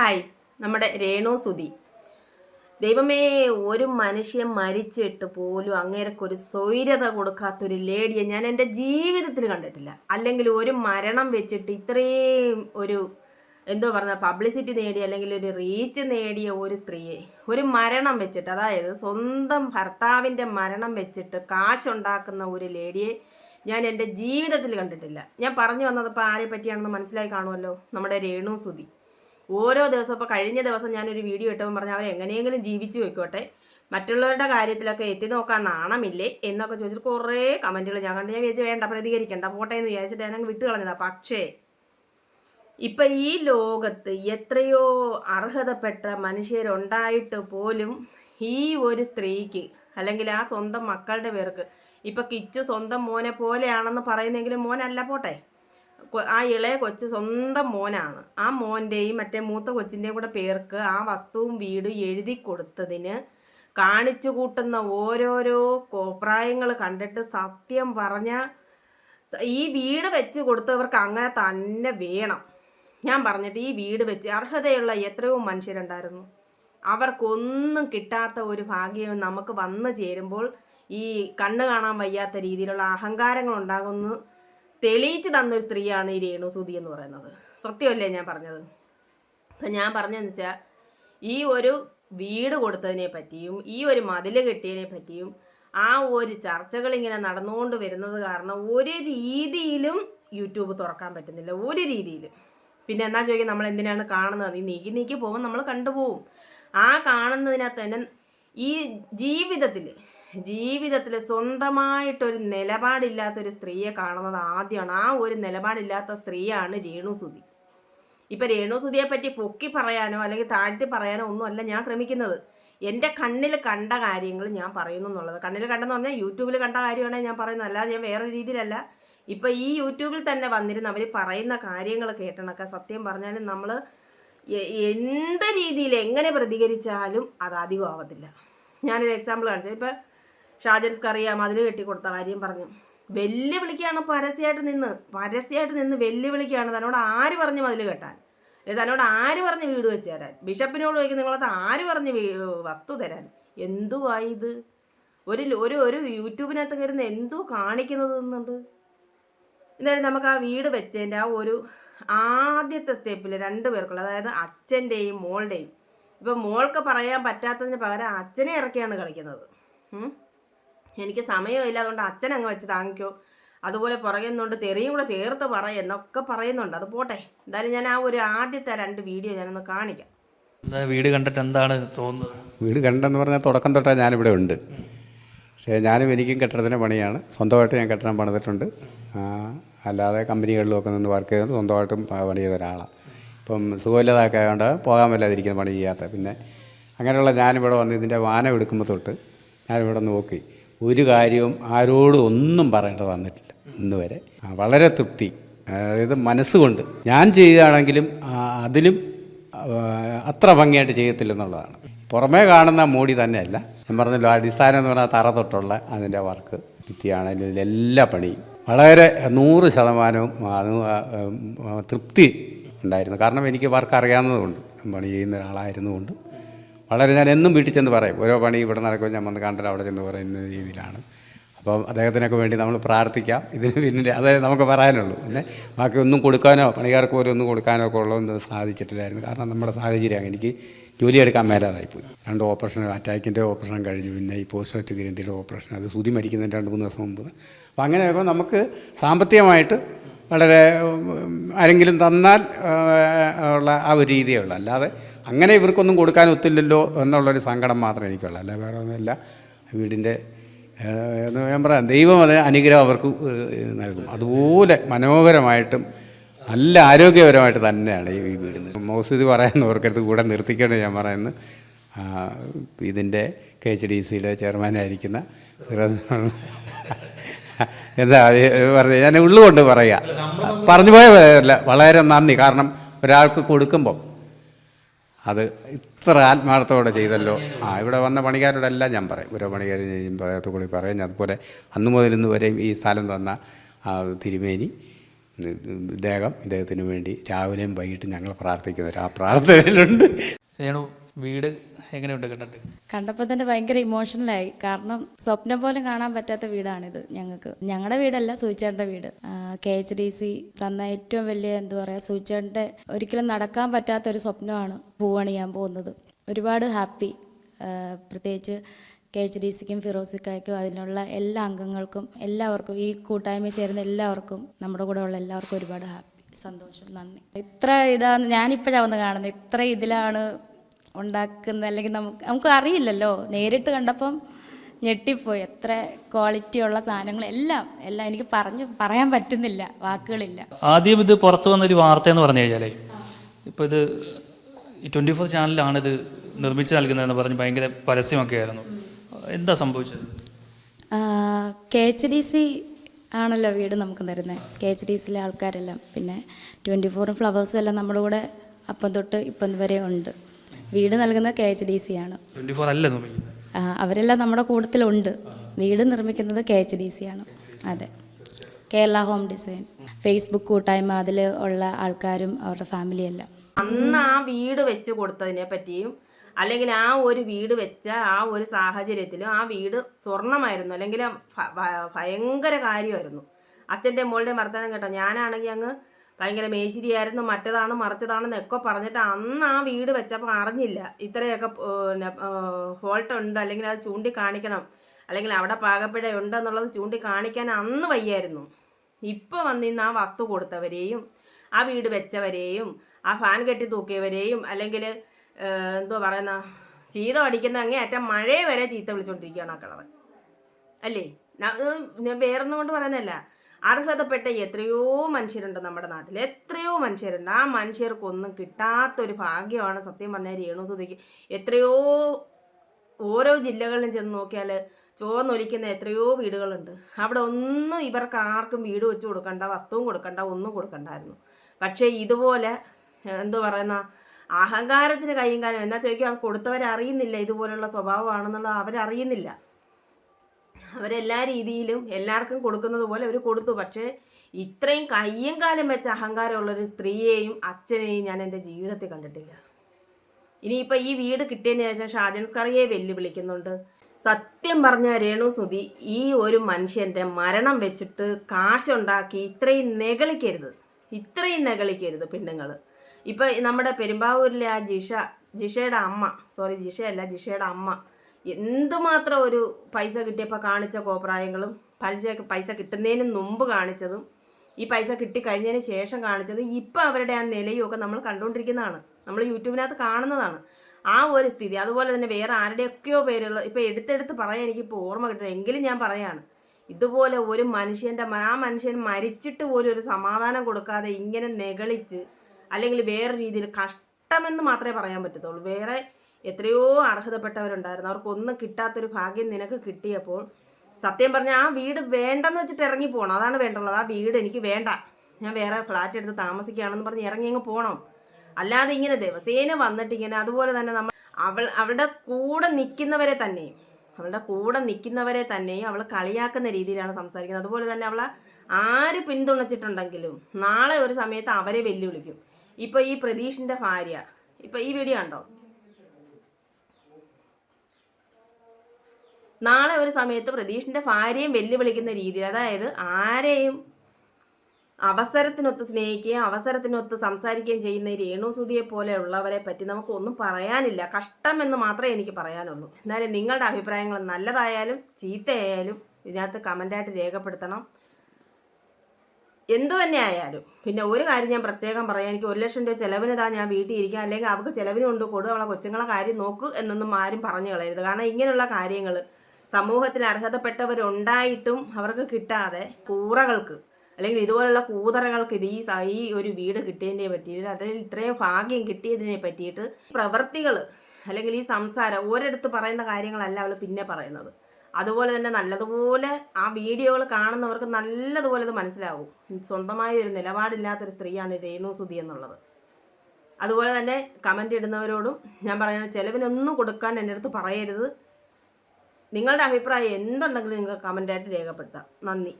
Hi നമ്മുടെ രേണു സുധി. ദൈവമേ ഒരു മനുഷ്യൻ മരിച്ചിട്ട് പോലും അങ്ങേരക്കൊരു ഒരു സ്വൈരത കൊടുക്കാത്തൊരു ലേഡിയെ ഞാൻ എന്റെ ജീവിതത്തിൽ കണ്ടിട്ടില്ല. അല്ലെങ്കിൽ ഒരു മരണം വെച്ചിട്ട് ഇത്രയും ഒരു എന്തോ പറഞ്ഞ പബ്ലിസിറ്റി നേടിയ അല്ലെങ്കിൽ ഒരു റീച്ച് നേടിയ ഒരു സ്ത്രീയെ ഒരു മരണം വെച്ചിട്ട് അതായത് സ്വന്തം ഭർത്താവിന്റെ മരണം വെച്ചിട്ട് കാശുണ്ടാക്കുന്ന ഒരു ലേഡിയെ ഞാൻ എന്റെ ജീവിതത്തിൽ കണ്ടിട്ടില്ല. ഞാൻ പറഞ്ഞു വന്നത് ഇപ്പോൾ ആരെ പറ്റിയാണെന്ന് മനസ്സിലായി കാണുമല്ലോ? നമ്മുടെ രേണു സുധി. ഓരോ ദിവസം ഇപ്പോൾ കഴിഞ്ഞ ദിവസം ഞാനൊരു വീഡിയോ ഇട്ടപ്പോൾ പറഞ്ഞാൽ അവർ എങ്ങനെയെങ്കിലും ജീവിച്ചു വെക്കോട്ടെ മറ്റുള്ളവരുടെ കാര്യത്തിലൊക്കെ എത്തി നോക്കാൻ നാണമില്ലേ എന്നൊക്കെ ചോദിച്ചിട്ട് കുറേ കമന്റുകൾ ഞാൻ കണ്ട്. ഞാൻ വിചാരിച്ചു വേണ്ട പ്രതികരിക്കണ്ട പോട്ടെ എന്ന് വിചാരിച്ചിട്ട് ഞാനങ്ങ് വിട്ട് കളഞ്ഞതാണ് പക്ഷേ ഇപ്പം ഈ ലോകത്ത് എത്രയോ അർഹതപ്പെട്ട മനുഷ്യരുണ്ടായിട്ട് പോലും ഈ ഒരു സ്ത്രീക്ക് അല്ലെങ്കിൽ ആ സ്വന്തം മക്കളുടെ പേർക്ക് ഇപ്പം കിച്ചു സ്വന്തം മോനെ പോലെയാണെന്ന് പറയുന്നെങ്കിലും മോനല്ല പോട്ടെ. ആ ഇളയ കൊച്ച് സ്വന്തം മോനാണ്. ആ മോന്റെയും മറ്റേ മൂത്ത കൊച്ചിന്റെയും കൂടെ പേർക്ക് ആ വസ്തുവും വീടും എഴുതി കൊടുത്തതിന് കാണിച്ചു കൂട്ടുന്ന ഓരോരോ കോപ്രായങ്ങൾ കണ്ടിട്ട് സത്യം പറഞ്ഞ ഈ വീട് വെച്ച് കൊടുത്തവർക്ക് അങ്ങനെ തന്നെ വേണം. ഞാൻ പറഞ്ഞിട്ട് ഈ വീട് വെച്ച് അർഹതയുള്ള എത്രയോ മനുഷ്യരുണ്ടായിരുന്നു. അവർക്കൊന്നും കിട്ടാത്ത ഒരു ഭാഗ്യം നമുക്ക് വന്നു ചേരുമ്പോൾ ഈ കണ്ണ് കാണാൻ വയ്യാത്ത രീതിയിലുള്ള അഹങ്കാരങ്ങൾ ഉണ്ടാകുന്നു. തെളിയിച്ച് തന്നൊരു സ്ത്രീയാണ് ഈ രേണു സുതി എന്ന് പറയുന്നത്. സത്യമല്ലേ ഞാൻ പറഞ്ഞത്? അപ്പം ഞാൻ പറഞ്ഞതെന്ന് വെച്ചാൽ ഈ ഒരു വീട് കൊടുത്തതിനെ പറ്റിയും ഈ ഒരു മതിൽ കെട്ടിയതിനെ പറ്റിയും ആ ഒരു ചർച്ചകൾ ഇങ്ങനെ നടന്നുകൊണ്ട് വരുന്നത് കാരണം ഒരു രീതിയിലും യൂട്യൂബ് തുറക്കാൻ പറ്റുന്നില്ല. ഒരു രീതിയിലും. പിന്നെ എന്നാ ചോദിക്കും നമ്മൾ എന്തിനാണ് കാണുന്നത്? ഈ നീക്കി നീക്കി പോകുമ്പോൾ നമ്മൾ കണ്ടുപോകും. ആ കാണുന്നതിനകത്ത് തന്നെ ഈ ജീവിതത്തിൽ ജീവിതത്തിൽ സ്വന്തമായിട്ടൊരു നിലപാടില്ലാത്തൊരു സ്ത്രീയെ കാണുന്നത് ആദ്യമാണ്. ആ ഒരു നിലപാടില്ലാത്ത സ്ത്രീയാണ് രേണുസുതി ഇപ്പം രേണുസുതിയെ പറ്റി പൊക്കി പറയാനോ അല്ലെങ്കിൽ താഴ്ത്തി പറയാനോ ഒന്നുമല്ല ഞാൻ ശ്രമിക്കുന്നത്. എന്റെ കണ്ണിൽ കണ്ട കാര്യങ്ങൾ ഞാൻ പറയുന്നു എന്നുള്ളത്. കണ്ണിൽ കണ്ടെന്ന് പറഞ്ഞാൽ യൂട്യൂബിൽ കണ്ട കാര്യമാണ് ഞാൻ പറയുന്നത്. അല്ലാതെ ഞാൻ വേറെ രീതിയിലല്ല. ഇപ്പം ഈ യൂട്യൂബിൽ തന്നെ വന്നിരുന്ന് അവർ പറയുന്ന കാര്യങ്ങൾ കേട്ടണൊക്കെ സത്യം പറഞ്ഞാലും നമ്മൾ എന്ത് രീതിയിൽ എങ്ങനെ പ്രതികരിച്ചാലും അത് അധികം ആവത്തില്ല ഞാനൊരു എക്സാമ്പിൾ കാണിച്ചത് ഇപ്പം ഷാജൻ അറിയാം അതിൽ കെട്ടിക്കൊടുത്ത കാര്യം പറഞ്ഞു. വെല്ലുവിളിക്കുകയാണ് പരസ്യമായിട്ട് നിന്ന്. പരസ്യമായിട്ട് നിന്ന് വെല്ലുവിളിക്കുകയാണ് തന്നോട് ആര് പറഞ്ഞു മതിൽ കെട്ടാൻ. തന്നോട് ആര് പറഞ്ഞ് വീട് വെച്ച് തരാൻ ബിഷപ്പിനോട് ചോദിക്കും നിങ്ങളത് ആര് പറഞ്ഞ് വസ്തു തരാൻ? എന്തുവായി ഒരു ഒരു ഒരു യൂട്യൂബിനകത്ത് കയറുന്ന എന്തോ കാണിക്കുന്നത് എന്നുണ്ട് എന്തായാലും നമുക്ക് ആ വീട് വെച്ചതിന്റെ ആ ഒരു ആദ്യത്തെ സ്റ്റെപ്പിൽ രണ്ട് പേർക്കുള്ള അതായത് അച്ഛന്റെയും മോളുടെയും. ഇപ്പം മോൾക്ക് പറയാൻ പറ്റാത്തതിന് പകരം അച്ഛനെ ഇറക്കിയാണ് കളിക്കുന്നത്. എനിക്ക് സമയമില്ല അതുകൊണ്ട് അച്ഛൻ അങ്ങ് വെച്ച് താങ്ങിക്കോ. അതുപോലെ പുറകെ നിന്നുകൊണ്ട് തെറിയും കൂടെ ചേർത്ത് പറ എന്നൊക്കെ പറയുന്നുണ്ട്. അത് പോട്ടെ. എന്തായാലും ഞാൻ ആ ഒരു ആദ്യത്തെ രണ്ട് വീഡിയോ ഞാനൊന്ന് കാണിക്കാം. എന്താ വീട് കണ്ടിട്ട് എന്താണ് തോന്നുന്നത്? വീട് കണ്ടെന്ന് പറഞ്ഞാൽ തുടക്കം തൊട്ടേ ഞാനിവിടെ ഉണ്ട്. പക്ഷേ ഞാനും എനിക്കും കെട്ടിടത്തിന് പണിയാണ്. സ്വന്തമായിട്ട് ഞാൻ കെട്ടിടം പണിതിട്ടുണ്ട്. അല്ലാതെ കമ്പനികളിലൊക്കെ നിന്ന് വർക്ക് ചെയ്തുകൊണ്ട് സ്വന്തമായിട്ടും പണി ചെയ്ത ഒരാളാണ്. ഇപ്പം സുഖമില്ലാതൊക്കെ ആയതുകൊണ്ട് പോകാൻ വല്ലാതിരിക്കുന്ന പണി ചെയ്യാത്ത. പിന്നെ അങ്ങനെയുള്ള ഞാനിവിടെ വന്ന് ഇതിന്റെ വാനം എടുക്കുമ്പോൾ തൊട്ട് ഞാനിവിടെ നോക്കി. ഒരു കാര്യവും ആരോടും ഒന്നും പറയേണ്ടത് വന്നിട്ടില്ല ഇന്ന് വരെ വളരെ തൃപ്തി. അതായത് മനസ്സുകൊണ്ട് ഞാൻ ചെയ്താണെങ്കിലും അതിലും അത്ര ഭംഗിയായിട്ട് ചെയ്യത്തില്ലെന്നുള്ളതാണ്. പുറമേ കാണുന്ന മോടി തന്നെയല്ല. ഞാൻ പറഞ്ഞല്ലോ അടിസ്ഥാനം എന്ന് പറഞ്ഞാൽ തറ തൊട്ടുള്ള അതിന്റെ വർക്ക് ഭിത്തിയാണെങ്കിലും ഇതിലെല്ലാ പണിയും. വളരെ നൂറ് ശതമാനവും തൃപ്തി ഉണ്ടായിരുന്നു. കാരണം എനിക്ക് വർക്ക് അറിയാവുന്നതുകൊണ്ട് പണി ചെയ്യുന്ന ഒരാളായിരുന്നുകൊണ്ട് വളരെ ഞാൻ എന്നും വീട്ടിൽ ചെന്ന് പറയും. ഓരോ പണി ഇവിടെ നടക്കുമ്പോൾ ഞാൻ വന്ന് കണ്ടിട്ട് അവിടെ ചെന്ന് പറയുന്ന രീതിയിലാണ്. അപ്പം അദ്ദേഹത്തിനൊക്കെ വേണ്ടി നമ്മൾ പ്രാർത്ഥിക്കാം. ഇതിന് പിന്നിൽ അതേ നമുക്ക് പറയാനുള്ളൂ. പിന്നെ ബാക്കി ഒന്നും കൊടുക്കാനോ പണിക്കാർക്ക് പോലും ഒന്നും കൊടുക്കാനോ ഒക്കെ ഉള്ളതൊന്നും സാധിച്ചിട്ടില്ലായിരുന്നു. കാരണം നമ്മുടെ സാഹചര്യം എനിക്ക് ജോലിയെടുക്കാൻ മേലാതായിപ്പോയി രണ്ട് ഓപ്പറേഷൻ അറ്റാക്കിന്റെ ഓപ്പറേഷൻ കഴിഞ്ഞു. പിന്നെ ഈ പോസ്റ്റ് ഗ്രന്ഥിയുടെ ഓപ്പറേഷൻ. അത് സുതി മരിക്കുന്നതിന് രണ്ട് മൂന്ന് ദിവസം മുമ്പ്. അപ്പോൾ അങ്ങനെ ആയപ്പോൾ നമുക്ക് സാമ്പത്തികമായിട്ട് വളരെ ആരെങ്കിലും തന്നാൽ ഉള്ള ആ ഒരു രീതിയേ ഉള്ളൂ. അല്ലാതെ അങ്ങനെ ഇവർക്കൊന്നും കൊടുക്കാൻ ഒത്തില്ലല്ലോ എന്നുള്ളൊരു സങ്കടം മാത്രമേ എനിക്കുള്ളൂ. അല്ല വേറെ ഒന്നുമില്ല. വീടിന്റെ ഞാൻ പറയാം ദൈവം അത് അനുഗ്രഹം അവർക്ക് നൽകും. അതുപോലെ മനോഹരമായിട്ടും നല്ല ആരോഗ്യപരമായിട്ട് തന്നെയാണ് ഈ വീട് മൗസൂദ് പറയുന്നവർക്കടുത്ത് കൂടെ നിർത്തിക്കണം ഞാൻ പറയുന്നത്. ഇതിന്റെ കെ എച്ച് ഡി സിയുടെ ചെയർമാനായിരിക്കുന്ന എന്താ പറഞ്ഞു ഞാൻ ഉള്ളുകൊണ്ട് പറയുക പറഞ്ഞു പോയല്ല വളരെ നന്ദി. കാരണം ഒരാൾക്ക് കൊടുക്കുമ്പോൾ അത് ഇത്ര ആത്മാർത്ഥത്തോടെ ചെയ്തല്ലോ. ആ ഇവിടെ വന്ന പണിക്കാരോടെല്ലാം ഞാൻ പറയും. ഓരോ പണിക്കാരും പറയാത്ത കൂടി പറയും. അതുപോലെ അന്ന് മുതൽ ഇന്ന് വരെയും ഈ സ്ഥലം തന്ന തിരുമേനി ഇദ്ദേഹം ഇദ്ദേഹത്തിന് വേണ്ടി രാവിലെയും വൈകിട്ടും ഞങ്ങൾ പ്രാർത്ഥിക്കുന്നവർ ആ പ്രാർത്ഥനയിലുണ്ട്. രേണു വീട് എങ്ങനെയുണ്ട് കണ്ടിട്ട്? കണ്ടപ്പോൾ തന്നെ ഭയങ്കര ഇമോഷണലായി കാരണം സ്വപ്നം പോലും കാണാൻ പറ്റാത്ത വീടാണിത് ഞങ്ങൾക്ക്. ഞങ്ങളുടെ വീടല്ല സൂചേട്ടന്റെ വീട്. കെ എച്ച് ഡി സി തന്ന ഏറ്റവും വലിയ എന്താ പറയുക സൂചേട്ടന്റെ ഒരിക്കലും നടക്കാൻ പറ്റാത്ത ഒരു സ്വപ്നമാണ് പൂവണിയാൻ പോകുന്നത്. ഒരുപാട് ഹാപ്പി. പ്രത്യേകിച്ച് കെ എച്ച് ഡി സിക്കും ഫിറോസിക്കായ്ക്കും അതിനുള്ള എല്ലാ അംഗങ്ങൾക്കും എല്ലാവർക്കും ഈ കൂട്ടായ്മ ചേരുന്ന എല്ലാവർക്കും നമ്മുടെ കൂടെ ഉള്ള എല്ലാവർക്കും ഒരുപാട് ഹാപ്പി. സന്തോഷം. നന്ദി. ഇത്ര ഇതാണ് ഞാനിപ്പോഴാണ് വന്ന് കാണുന്നത് ഇത്ര ഇതിലാണ് ഉണ്ടാക്കുന്നത് അല്ലെങ്കിൽ നമുക്ക് നമുക്ക് അറിയില്ലല്ലോ നേരിട്ട് കണ്ടപ്പം ഞെട്ടിപ്പോയി. എത്ര ക്വാളിറ്റി ഉള്ള സാധനങ്ങൾ എല്ലാം എല്ലാം എനിക്ക് പറഞ്ഞു പറയാൻ പറ്റുന്നില്ല വാക്കുകളില്ല. ആദ്യം ഇത് പുറത്തു വന്നൊരു വാർത്ത എന്ന് പറഞ്ഞു കഴിഞ്ഞാലേ ഇപ്പോൾ ഇത് ട്വന്റി ഫോർ ചാനലിലാണ് ഇത് നിർമ്മിച്ച് നൽകുന്നതെന്ന് പറഞ്ഞ് ഭയങ്കര പരസ്യമൊക്കെ ആയിരുന്നു. എന്താ സംഭവിച്ചത്? കെ എച്ച് ഡി സി ആണല്ലോ വീട് നമുക്ക് തരുന്നത് കെ എച്ച് ഡി സിയിലെ ആൾക്കാരെല്ലാം. പിന്നെ ട്വന്റി ഫോറും ഫ്ലവേഴ്സും എല്ലാം നമ്മുടെ കൂടെ അപ്പം തൊട്ട് ഇപ്പം വരെ ഉണ്ട്. വീട് നൽകുന്നത് കെ എച്ച് ഡി സി ആണ്. അവരെല്ലാം നമ്മുടെ കൂട്ടത്തിലുണ്ട്. വീട് നിർമ്മിക്കുന്നത് കെ എച്ച് ഡി സി ആണ്. അതെ. കേരള ഹോം ഡിസൈൻ ഫേസ്ബുക്ക് കൂട്ടായ്മ അതിൽ ഉള്ള ആൾക്കാരും അവരുടെ ഫാമിലി എല്ലാം. അന്ന് ആ വീട് വെച്ച് കൊടുത്തതിനെ പറ്റിയും അല്ലെങ്കിൽ ആ ഒരു വീട് വെച്ച ആ ഒരു സാഹചര്യത്തിലും ആ വീട് സ്വർണമായിരുന്നു അല്ലെങ്കിൽ ഭയങ്കര കാര്യമായിരുന്നു. അച്ഛന്റെ മോളുടെ വർത്തമാനം കേട്ടോ ഞാനാണെങ്കിൽ അങ്ങ് ഭയങ്കര മേശിരിയായിരുന്നു മറ്റതാണ് മറിച്ചതാണെന്നൊക്കെ പറഞ്ഞിട്ട് അന്ന് ആ വീട് വെച്ചപ്പോൾ അറിഞ്ഞില്ല. ഇത്രയൊക്കെ ഫോൾട്ട് ഉണ്ട് അല്ലെങ്കിൽ അത് ചൂണ്ടിക്കാണിക്കണം അല്ലെങ്കിൽ അവിടെ പാകപ്പിഴ ഉണ്ടെന്നുള്ളത് ചൂണ്ടിക്കാണിക്കാൻ അന്ന് വയ്യായിരുന്നു. ഇപ്പോൾ വന്നിന്ന് ആ വസ്തു കൊടുത്തവരെയും ആ വീട് വെച്ചവരെയും ആ ഫാൻ കെട്ടി തൂക്കിയവരെയും അല്ലെങ്കിൽ എന്തോ പറയുന്ന ചീത അടിക്കുന്ന അങ്ങേയറ്റം മഴയെ വരെ ചീത്ത വിളിച്ചുകൊണ്ടിരിക്കുകയാണ് ആ കളർ അല്ലേ? വേറൊന്നും കൊണ്ട് പറയുന്നതല്ല. അർഹതപ്പെട്ട എത്രയോ മനുഷ്യരുണ്ട് നമ്മുടെ നാട്ടിൽ. എത്രയോ മനുഷ്യരുണ്ട്. ആ മനുഷ്യർക്കൊന്നും കിട്ടാത്തൊരു ഭാഗ്യമാണ് സത്യം പറഞ്ഞാൽ രേണുസുതിക്ക് എത്രയോ ഓരോ ജില്ലകളിലും ചെന്ന് നോക്കിയാൽ ചോർന്നൊലിക്കുന്ന എത്രയോ വീടുകളുണ്ട്. അവിടെ ഒന്നും ഇവർക്ക് ആർക്കും വീട് വെച്ച് കൊടുക്കണ്ട വസ്തുവും കൊടുക്കണ്ട ഒന്നും കൊടുക്കണ്ടായിരുന്നു. പക്ഷേ ഇതുപോലെ എന്തോ പറയുന്ന അഹങ്കാരത്തിന് കയ്യും കാലം. എന്നാ അവർ കൊടുത്തവരറിയുന്നില്ല ഇതുപോലെയുള്ള സ്വഭാവമാണെന്നുള്ളത് അവരറിയുന്നില്ല. അവരെല്ലാ രീതിയിലും എല്ലാവർക്കും കൊടുക്കുന്നത് പോലെ അവർ കൊടുത്തു. പക്ഷേ ഇത്രയും കയ്യും കാലം വെച്ച അഹങ്കാരമുള്ളൊരു സ്ത്രീയെയും അച്ഛനെയും ഞാൻ എന്റെ ജീവിതത്തിൽ കണ്ടിട്ടില്ല. ഇനിയിപ്പോൾ ഈ വീട് കിട്ടിയതിന് ശേഷം ഷാജൻസ്കറിയെ വെല്ലുവിളിക്കുന്നുണ്ട്. സത്യം പറഞ്ഞ രേണു സുധി ഈ ഒരു മനുഷ്യന്റെ മരണം വെച്ചിട്ട് കാശുണ്ടാക്കി ഇത്രയും നെകളിക്കരുത് ഇത്രയും നെകളിക്കരുത് പെണ്ണുങ്ങൾ ഇപ്പം നമ്മുടെ പെരുമ്പാവൂരിലെ ആ ജിഷ ജിഷയുടെ അമ്മ സോറി ജിഷയല്ല ജിഷയുടെ അമ്മ എന്തുമാത്രം ഒരു പൈസ കിട്ടിയപ്പോൾ കാണിച്ച കോപ്രായങ്ങളും പലിശ പൈസ കിട്ടുന്നതിന് മുമ്പ് കാണിച്ചതും ഈ പൈസ കിട്ടിക്കഴിഞ്ഞതിന് ശേഷം കാണിച്ചതും ഇപ്പം അവരുടെ ആ നിലയും ഒക്കെ നമ്മൾ കണ്ടുകൊണ്ടിരിക്കുന്നതാണ്. നമ്മൾ യൂട്യൂബിനകത്ത് കാണുന്നതാണ്. ആ ഒരു സ്ഥിതി. അതുപോലെ തന്നെ വേറെ ആരുടെയൊക്കെയോ പേരുള്ള ഇപ്പം എടുത്തെടുത്ത് പറയാൻ എനിക്കിപ്പോൾ ഓർമ്മ കിട്ടുന്നത് എങ്കിലും ഞാൻ പറയാണ് ഇതുപോലെ ഒരു മനുഷ്യന്റെ ആ മനുഷ്യൻ മരിച്ചിട്ട് പോലും ഒരു സമാധാനം കൊടുക്കാതെ ഇങ്ങനെ നെകളിച്ച് അല്ലെങ്കിൽ വേറെ രീതിയിൽ കഷ്ടമെന്ന് മാത്രമേ പറയാൻ പറ്റത്തുള്ളൂ. വേറെ എത്രയോ അർഹതപ്പെട്ടവരുണ്ടായിരുന്നു. അവർക്കൊന്നും കിട്ടാത്തൊരു ഭാഗ്യം നിനക്ക് കിട്ടിയപ്പോൾ സത്യം പറഞ്ഞാൽ ആ വീട് വേണ്ടെന്ന് വെച്ചിട്ട് ഇറങ്ങി പോകണം അതാണ് വേണ്ടുള്ളത്. ആ വീട് എനിക്ക് വേണ്ട. ഞാൻ വേറെ ഫ്ലാറ്റ് എടുത്ത് താമസിക്കുകയാണെന്ന് പറഞ്ഞ് ഇറങ്ങി അങ്ങ് പോകണം അല്ലാതെ ഇങ്ങനെ ദിവസേന വന്നിട്ട് ഇങ്ങനെ അതുപോലെ തന്നെ നമ്മൾ അവൾ അവളുടെ കൂടെ നിൽക്കുന്നവരെ തന്നെ അവളുടെ കൂടെ നിൽക്കുന്നവരെ തന്നെയും അവൾ കളിയാക്കുന്ന രീതിയിലാണ് സംസാരിക്കുന്നത്. അതുപോലെ തന്നെ അവളെ ആര് പിന്തുണച്ചിട്ടുണ്ടെങ്കിലും നാളെ ഒരു സമയത്ത് അവരെ വെല്ലുവിളിക്കും. ഇപ്പോൾ ഈ പ്രതീഷിന്റെ ഭാര്യ ഇപ്പോൾ ഈ വീഡിയോ കണ്ടോ? നാളെ ഒരു സമയത്ത് പ്രതീഷിന്റെ ഭാര്യയും വെല്ലുവിളിക്കുന്ന രീതി അതായത് ആരെയും അവസരത്തിനൊത്ത് സ്നേഹിക്കുകയും അവസരത്തിനൊത്ത് സംസാരിക്കുകയും ചെയ്യുന്ന രേണുസുതിയെ പോലെയുള്ളവരെ പറ്റി നമുക്കൊന്നും പറയാനില്ല. കഷ്ടം എന്ന് മാത്രമേ എനിക്ക് പറയാനുള്ളൂ. എന്നാലും നിങ്ങളുടെ അഭിപ്രായങ്ങൾ നല്ലതായാലും ചീത്തയായാലും ഇതിനകത്ത് കമന്റായിട്ട് രേഖപ്പെടുത്തണം. എന്തു തന്നെ ആയാലും. പിന്നെ ഒരു കാര്യം ഞാൻ പ്രത്യേകം പറയാം. എനിക്ക് ഒരു ലക്ഷം രൂപ ചിലവിന് താ ഞാൻ വീട്ടിൽ ഇരിക്കാം. അല്ലെങ്കിൽ അവൾക്ക് ചിലവിന് കൊണ്ട് കൊടു അവളെ കൊച്ചുങ്ങളെ കാര്യം നോക്ക് എന്നൊന്നും ആരും പറഞ്ഞു കളയരുത്. കാരണം ഇങ്ങനെയുള്ള കാര്യങ്ങൾ സമൂഹത്തിൽ അർഹതപ്പെട്ടവരുണ്ടായിട്ടും അവർക്ക് കിട്ടാതെ കൂറകൾക്ക് അല്ലെങ്കിൽ ഇതുപോലുള്ള കൂതറകൾക്ക് ഇത് ഈ ഈ ഒരു വീട് കിട്ടിയതിനെ പറ്റിയിട്ട് അല്ലെങ്കിൽ ഇത്രയും ഭാഗ്യം കിട്ടിയതിനെ പറ്റിയിട്ട് പ്രവർത്തികൾ അല്ലെങ്കിൽ ഈ സംസാരം ഒരിടത്ത് പറയുന്ന കാര്യങ്ങളല്ല അവൾ പിന്നെ പറയുന്നത്. അതുപോലെ തന്നെ നല്ലതുപോലെ ആ വീഡിയോകൾ കാണുന്നവർക്ക് നല്ലതുപോലെ ഇത് മനസ്സിലാവും. സ്വന്തമായ ഒരു നിലപാടില്ലാത്തൊരു സ്ത്രീയാണ് രേണു സുതി എന്നുള്ളത്. അതുപോലെ തന്നെ കമന്റ് ഇടുന്നവരോടും ഞാൻ പറയുന്നത് ചിലവിനൊന്നും കൊടുക്കാൻ എന്റെ അടുത്ത് പറയരുത്. നിങ്ങളുടെ അഭിപ്രായം എന്തുണ്ടെങ്കിലും നിങ്ങൾ കമന്റായിട്ട് രേഖപ്പെടുത്താം. നന്ദി.